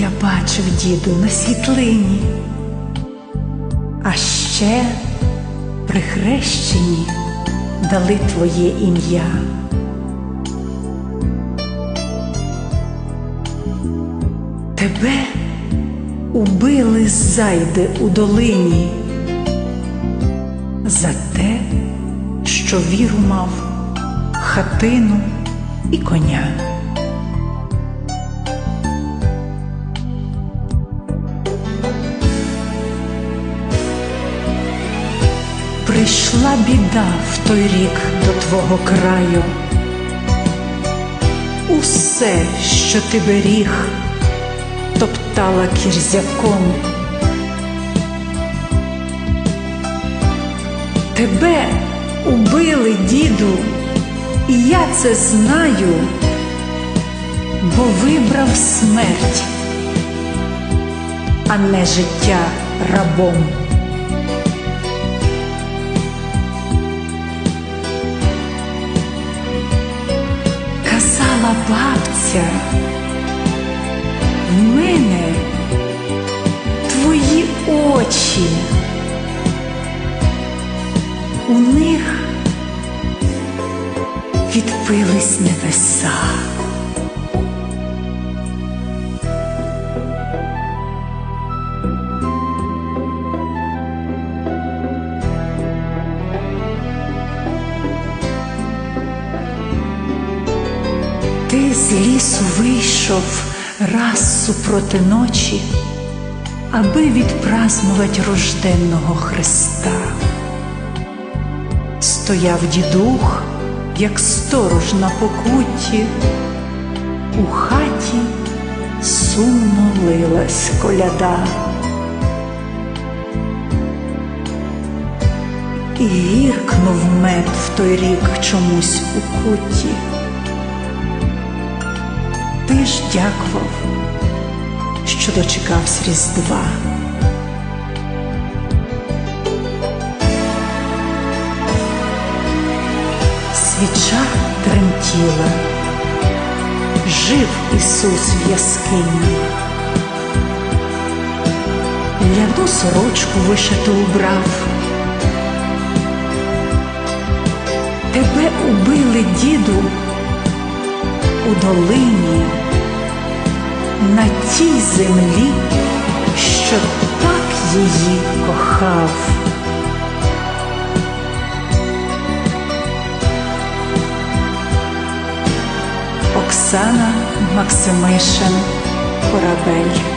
Я бачив, діду, на світлині, а ще при хрещенні дали твоє ім'я. Тебе убили зайди у долині за те, що віру мав хатину і коня. Прийшла біда в той рік до твого краю. Усе, що ти беріг, топтала кірзяком. Тебе убили, діду, і я це знаю, бо вибрав смерть, а не життя рабом. Казала бабця, в мене твої очі, у них відпились небеса. Ти з лісу вийшов раз супроти ночі, аби відпразнувати рожденного Христа. Стояв дідух, як сторож на покутті, у хаті сумно лилась коляда. І гіркнув мед в той рік чомусь у куті. Ти ж дякував, що дочекався Різдва. Свіча тремтіла, жив Ісус в яскині. Ляну сорочку вишиту убрав. Тебе убили, діду, у долині, на тій землі, що так її кохав. Оксана Максимишин Корабель